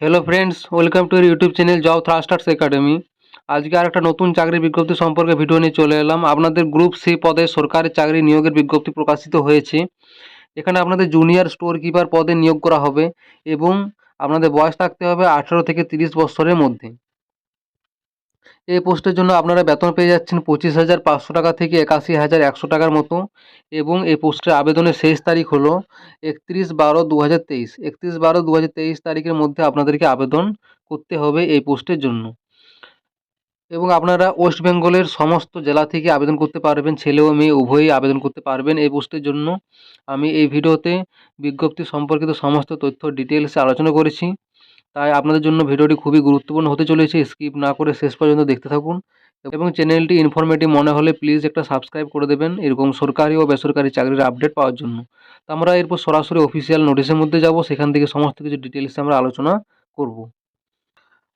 Hello friends welcome to YouTube channel job thrusters academy আজকে আর একটা নতুন চাকরির বিজ্ঞপ্তি সম্পর্কে ভিডিও নিয়ে চলে এলাম। আপনাদের গ্রুপ সি পদে সরকারি চাকরি নিয়োগের বিজ্ঞপ্তি প্রকাশিত হয়েছে। এখানে আপনাদের জুনিয়র স্টোর কিপার পদে নিয়োগ করা হবে এবং আপনাদের বয়স থাকতে হবে আঠেরো থেকে তিরিশ বছরের মধ্যে। এই পোস্টের জন্য আপনারা বেতন পেয়ে যাচ্ছেন পঁচিশ হাজার পাঁচশো টাকা থেকে একাশি হাজার একশো টাকার মতো এবং এই পোস্টের আবেদনের শেষ তারিখ হলো একত্রিশ বারো দু হাজার তেইশ। একত্রিশ বারো দু হাজার তেইশ তারিখের মধ্যে আপনাদেরকে আবেদন করতে হবে এই পোস্টের জন্য। এবং আপনারা ওয়েস্ট বেঙ্গলের সমস্ত জেলা থেকে আবেদন করতে পারবেন, ছেলে ও মেয়ে উভয়ই আবেদন করতে পারবেন এই পোস্টের জন্য। আমি এই ভিডিওতে বিজ্ঞপ্তি সম্পর্কিত সমস্ত তথ্য ডিটেলসে আলোচনা করেছি। তাই আপনাদের জন্য ভিডিওটি খুবই গুরুত্বপূর্ণ হতে চলেছে। স্কিপ না করে শেষ পর্যন্ত দেখতে থাকুন এবং চ্যানেলটি ইনফরমেটিভ মনে হলে প্লিজ একটা সাবস্ক্রাইব করে দেবেন এরকম সরকারি ও বেসরকারি চাকরির আপডেট পাওয়ার জন্য। তো আমরা এরপর সরাসরি অফিসিয়াল নোটিশের মধ্যে যাব, সেখান থেকে সমস্ত কিছু ডিটেলসে আমরা আলোচনা করব।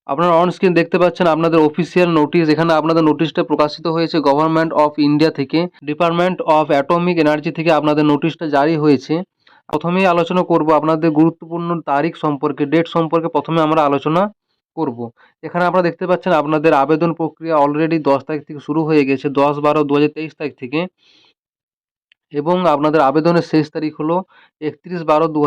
আপনারা অন স্ক্রিন দেখতে পাচ্ছেন আপনাদের অফিসিয়াল নোটিশ এখানে আপনাদের নোটিশটা প্রকাশিত হয়েছে গভর্নমেন্ট অফ ইন্ডিয়া থেকে ডিপার্টমেন্ট অফ অ্যাটমিক এনার্জি থেকে আপনাদের নোটিশটা জারি হয়েছে। প্রথমেই আলোচনা করব আপনাদের গুরুত্বপূর্ণ তারিখ সম্পর্কে ডেট সম্পর্কে প্রথমে আমরা আলোচনা করব। এখানে আপনারা দেখতে পাচ্ছেন আপনাদের আবেদন প্রক্রিয়া অলরেডি দশ তারিখ থেকে শুরু হয়ে গেছে, দশ বারো দু তারিখ থেকে। এবং আপনাদের আবেদনের শেষ তারিখ হলো একত্রিশ বারো দু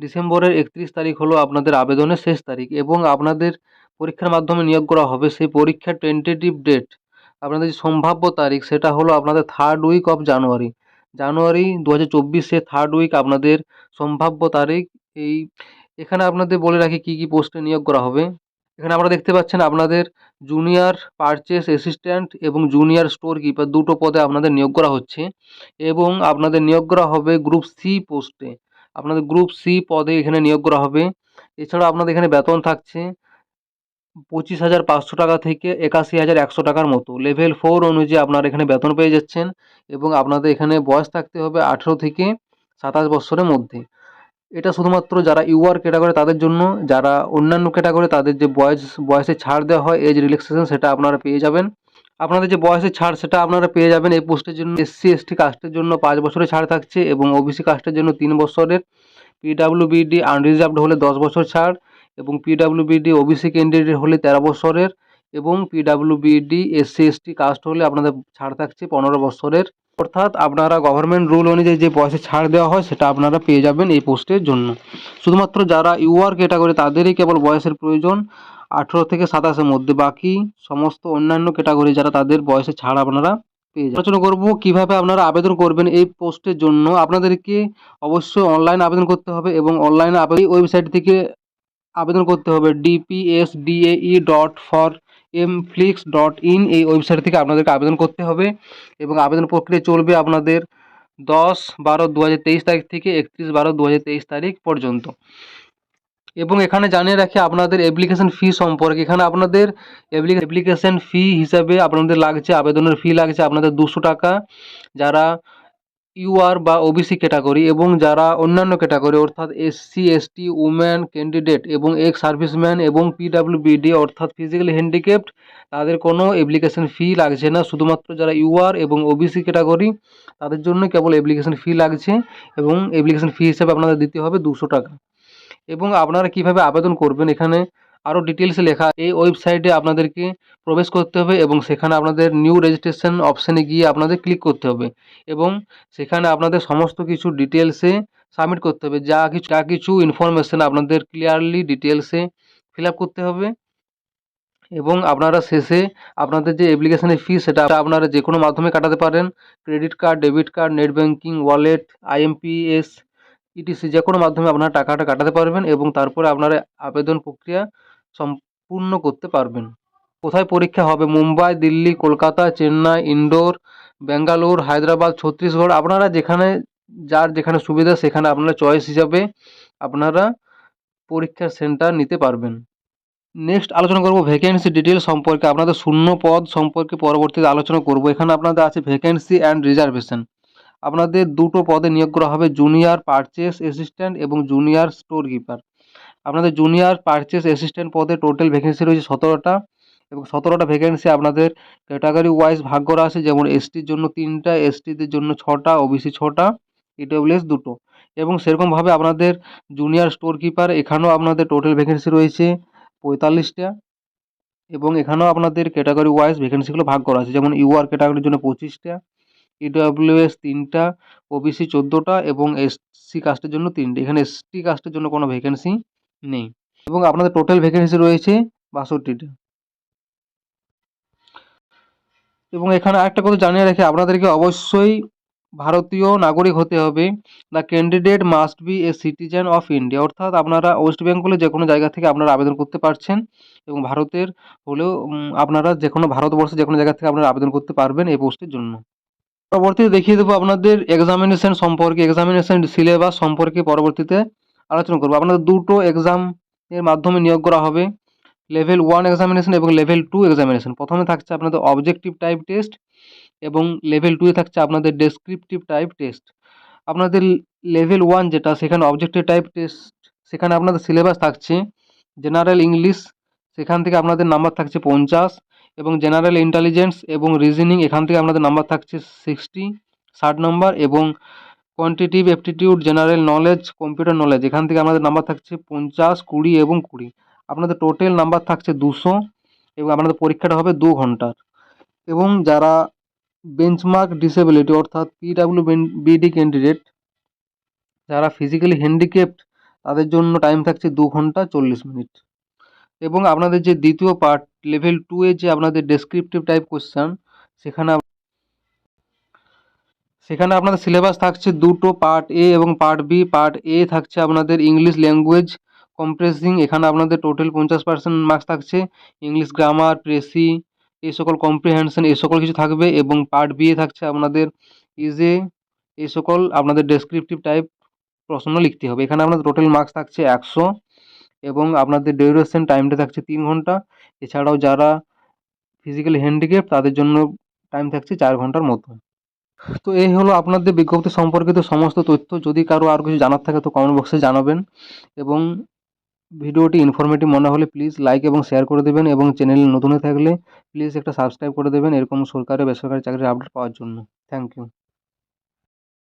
ডিসেম্বরের একত্রিশ তারিখ হলো আপনাদের আবেদনের শেষ তারিখ এবং আপনাদের পরীক্ষার মাধ্যমে নিয়োগ করা হবে সেই পরীক্ষার টেন্টেটিভ ডেট আপনাদের যে সম্ভাব্য তারিখ সেটা হলো আপনাদের third week of January January দু হাজার চব্বিশে থার্ড উইক আপনাদের সম্ভাব্য তারিখ। এই, এখানে আপনাদের বলে রাখি কী কী পোস্টে নিয়োগ করা হবে। এখানে আপনারা দেখতে পাচ্ছেন আপনাদের জুনিয়র পারচেস অ্যাসিস্ট্যান্ট এবং জুনিয়র স্টোর কিপার দুটো পদে আপনাদের নিয়োগ করা হচ্ছে এবং আপনাদের নিয়োগ করা হবে গ্রুপ সি পোস্টে। আপনাদের গ্রুপ সি পদে এখানে নিয়োগ করা হবে। এছাড়া আপনাদের এখানে বেতন থাকছে। পঁচিশ হাজার পাঁচশো টাকা থেকে একাশি হাজার একশো টাকার মতো। লেভেল ফোর অনুযায়ী আপনারা এখানে বেতন পেয়ে যাচ্ছেন এবং আপনাদের এখানে বয়স থাকতে হবে আঠেরো থেকে সাতাশ বছরের মধ্যে। এটা শুধুমাত্র যারা ইউআর ক্যাটাগরি তাদের জন্য, যারা অন্যান্য ক্যাটাগরি তাদের যে বয়স, বয়সে ছাড় দেওয়া হয় এজ রিল্যাক্সেশন সেটা আপনারা পেয়ে যাবেন। আপনাদের যে বয়সের ছাড়, সেটা আপনারা পেয়ে যাবেন এই পোস্টের জন্য। এসসি এসটি কাস্টের জন্য পাঁচ বছরের ছাড় থাকছে এবং ওবিসি কাস্টের জন্য তিন বছরের। পিডাব্লিউবিডি আনরিজার্ভড হলে দশ বছর ছাড়। এবং পিডাব্লিউবিডি ওবিসি ক্যান্ডিডেট হলে তেরো বছরের এবং পিডাব্লিউবিডি এসসি এসটি কাস্ট হলে আপনাদের ছাড় থাকছে পনেরো বছরের। অর্থাৎ আপনারা গভর্নমেন্ট রুল অনুযায়ী যে পয়সা ছাড় দেওয়া হয় সেটা আপনারা পেয়ে যাবেন এই পোস্টের জন্য। শুধুমাত্র যারা ইউআর ক্যাটাগরি তাদেরই কেবল বয়সের প্রয়োজন, আঠেরো থেকে সাতাশের মধ্যে বাকি সমস্ত অন্যান্য ক্যাটাগরি যারা তাদের বয়সে ছাড় আপনারা পেয়ে যাবেন। আলোচনা করব কীভাবে আপনারা আবেদন করবেন এই পোস্টের জন্য। আপনাদেরকে অবশ্যই অনলাইন আবেদন করতে হবে এবং অনলাইনে আবেদন ওয়েবসাইট থেকে আবেদন করতে হবে DPSDAE dot formflix dot in এই ওয়েবসাইট থেকে আপনাদেরকে আবেদন করতে হবে এবং আবেদন প্রক্রিয়া চলবে আপনাদের দশ বারো দু তারিখ থেকে একত্রিশ বারো দু তারিখ পর্যন্ত। এবং এখানে জানিয়ে রাখি আপনাদের অ্যাপ্লিকেশন ফি সম্পর্কে। এখানে আপনাদের অ্যাপ্লিকেশন ফি হিসাবে আপনাদের লাগছে, আবেদনের ফি লাগছে আপনাদের দুশো টাকা। যারা ইউআর বা ওবিসি ক্যাটাগরি এবং যারা অন্যান্য ক্যাটাগরি অর্থাৎ এসসি এসটি উমেন ক্যান্ডিডেট এবং এক্স সার্ভিসম্যান এবং পিডাব্লিউবিডি অর্থাৎ ফিজিক্যালি হ্যান্ডিক্যাপ্ট তাদের কোনো অ্যাপ্লিকেশন ফি লাগছে না। শুধুমাত্র যারা ইউআর এবং ওবিসি ক্যাটাগরি তাদের জন্য কেবল অ্যাপ্লিকেশন ফি লাগছে এবং অ্যাপ্লিকেশন ফি হিসাবে আপনাদের দিতে হবে দুশো টাকা। এবং আপনারা কীভাবে আবেদন করবেন এখানে? আরও ডিটেলসে লেখা এই ওয়েবসাইটে আপনাদেরকে প্রবেশ করতে হবে এবং সেখানে আপনাদের নিউ রেজিস্ট্রেশন অপশানে গিয়ে আপনাদের ক্লিক করতে হবে এবং সেখানে আপনাদের সমস্ত কিছু ডিটেলসে সাবমিট করতে হবে। যা কিছু যা কিছু ইনফরমেশান আপনাদের ক্লিয়ারলি ডিটেলসে ফিল করতে হবে এবং আপনারা শেষে আপনাদের যে অ্যাপ্লিকেশনের ফি সেটা আপনারা যে কোনো মাধ্যমে কাটাতে পারেন। Credit card debit card net banking wallet IMPS ETC যে কোনো মাধ্যমে আপনারা টাকাটা কাটাতে পারবেন এবং তারপরে আপনারা আবেদন প্রক্রিয়া সম্পূর্ণ করতে পারবেন। কোথায় পরীক্ষা হবে? মুম্বাই, দিল্লি, কলকাতা, চেন্নাই ইন্ডোর ব্যাঙ্গালোর, হায়দ্রাবাদ, ছত্তিশগড়। আপনারা যেখানে, যার যেখানে সুবিধা, সেখানে আপনারা চয়েস হিসাবে আপনারা পরীক্ষার সেন্টার নিতে পারবেন। নেক্সট আলোচনা করব ভ্যাকেন্সি ডিটেল সম্পর্কে। আপনাদের শূন্য পদ সম্পর্কে পরবর্তীতে আলোচনা করব। এখানে আপনাদের আছে ভ্যাকেন্সি অ্যান্ড রিজার্ভেশন আপনাদের দুটো পদে নিয়োগ করা হবে। জুনিয়র পারচেস অ্যাসিস্ট্যান্ট এবং জুনিয়র স্টোর কিপার আপনাদের জুনিয়র পারচেস অ্যাসিস্ট্যান্ট পদে টোটাল ভ্যাকেন্সি রয়েছে সতেরোটা এবং সতেরোটা ভ্যাকেন্সি আপনাদের ক্যাটাগরি ওয়াইজ ভাগ করা আছে যেমন এসটির জন্য তিনটা এসটিদের জন্য ছটা ওবিসি ছটা ইডব্লিউএস দুটো এবং সেরকমভাবে আপনাদের জুনিয়র স্টোর কিপার এখানেও আপনাদের টোটাল ভ্যাকেন্সি রয়েছে পঁয়তাল্লিশটা এবং এখানেও আপনাদের ক্যাটাগরি ওয়াইজ ভ্যাকেন্সিগুলো ভাগ করা আছে যেমন ইউআর ক্যাটাগরির জন্য পঁচিশটা ইডব্লিউএস তিনটা ওবিসি চোদ্দোটা এবং এসসি কাস্টের জন্য তিনটে। এখানে এসটি কাস্টের জন্য কোনো ভ্যাকেন্সি নেই। এবং আপনাদের টোটাল ভ্যাকেন্সি রয়েছে বাষট্টিটা। এবং এখানে আরেকটা কথা জানিয়ে রাখি, আপনাদেরকে অবশ্যই ভারতীয় নাগরিক হতে হবে। The candidate must be a citizen of India অর্থাৎ আপনারা ওয়েস্ট বেঙ্গলে যে কোনো জায়গা থেকে আপনারা আবেদন করতে পারছেন এবং ভারতের হলেও আপনারা যে কোনো ভারতবর্ষে যে কোনো জায়গা থেকে আপনারা আবেদন করতে পারবেন এই পোস্টের জন্য। পরবর্তীতে দেখিয়ে দেবো আপনাদের এক্সামিনেশন সম্পর্কে এক্সামিনেশন সিলেবাস সম্পর্কে পরবর্তীতে আলোচনা করব। আপনাদের দুটো এক্সাম এর মাধ্যমে নিয়োগ করা হবে। লেভেল ওয়ান এক্সামিনেশন এবং লেভেল টু এক্সামিনেশন প্রথমে থাকছে আপনাদের অবজেক্টিভ টাইপ টেস্ট এবং লেভেল টুয়ে থাকছে আপনাদের ডেসক্রিপটিভ টাইপ টেস্ট আপনাদের লেভেল ওয়ান যেটা, সেখানে অবজেক্টিভ টাইপ টেস্ট সেখানে আপনাদের সিলেবাস থাকছে। জেনারেল ইংলিশ সেখান থেকে আপনাদের নাম্বার থাকছে পঞ্চাশ এবং জেনারেল ইন্টেলিজেন্স এবং রিজনিং এখান থেকে আপনাদের নাম্বার থাকছে সিক্সটি ষাট নম্বর এবং quantitative aptitude general knowledge computer knowledge এখান থেকে আমাদের নাম্বার থাকছে পঞ্চাশ, কুড়ি এবং কুড়ি। আপনাদের টোটাল নাম্বার থাকছে দুশো এবং আপনাদের পরীক্ষাটা হবে দু ঘণ্টার। এবং যারা বেঞ্চমার্ক ডিসেবিলিটি অর্থাৎ পিডাব্লিউ বিডি ক্যান্ডিডেট যারা ফিজিক্যালি হ্যান্ডিক্যাপড তাদের জন্য টাইম থাকছে দু ঘণ্টা চল্লিশ মিনিট এবং আপনাদের যে দ্বিতীয় পার্ট লেভেল টু এ যে আপনাদের ডেসক্রিপটিভ টাইপ কোশ্চেন সেখানে সেখানে আপনাদের সিলেবাস থাকছে দুটো পার্ট এ এবং পার্ট বি পার্ট এ থাকছে আপনাদের ইংলিশ ল্যাঙ্গুয়েজ কম্প্রেসিং এখানে আপনাদের টোটাল পঞ্চাশ পার্সেন্ট মার্কস থাকছে। ইংলিশ গ্রামার প্রেসি এই সকল কম্প্রিহেনশন এই সকল কিছু থাকবে এবং পার্ট বি এ থাকছে আপনাদের ইজে এই সকল আপনাদের ডেসক্রিপটিভ টাইপ প্রশ্ন লিখতে হবে। এখানে আপনাদের টোটাল মার্কস থাকছে একশো এবং আপনাদের ডিউরেশন টাইমটা থাকছে তিন ঘণ্টা। এছাড়াও যারা ফিজিক্যালি হ্যান্ডিক্যাপ তাদের জন্য টাইম থাকছে চার ঘণ্টার মতো। তো এই হলো আপনাদের বিজ্ঞপ্তি সম্পর্কিত সমস্ত তথ্য। যদি কারও আর কিছু জানার থাকে তো কমেন্ট বক্সে জানাবেন এবং ভিডিওটি ইনফরমেটিভ মনে হলে প্লিজ লাইক এবং শেয়ার করে দেবেন এবং চ্যানেল নতুন থাকলে প্লিজ একটা সাবস্ক্রাইব করে দেবেন এরকম সরকারি বেসরকারি চাকরির আপডেট পাওয়ার জন্য। Thank you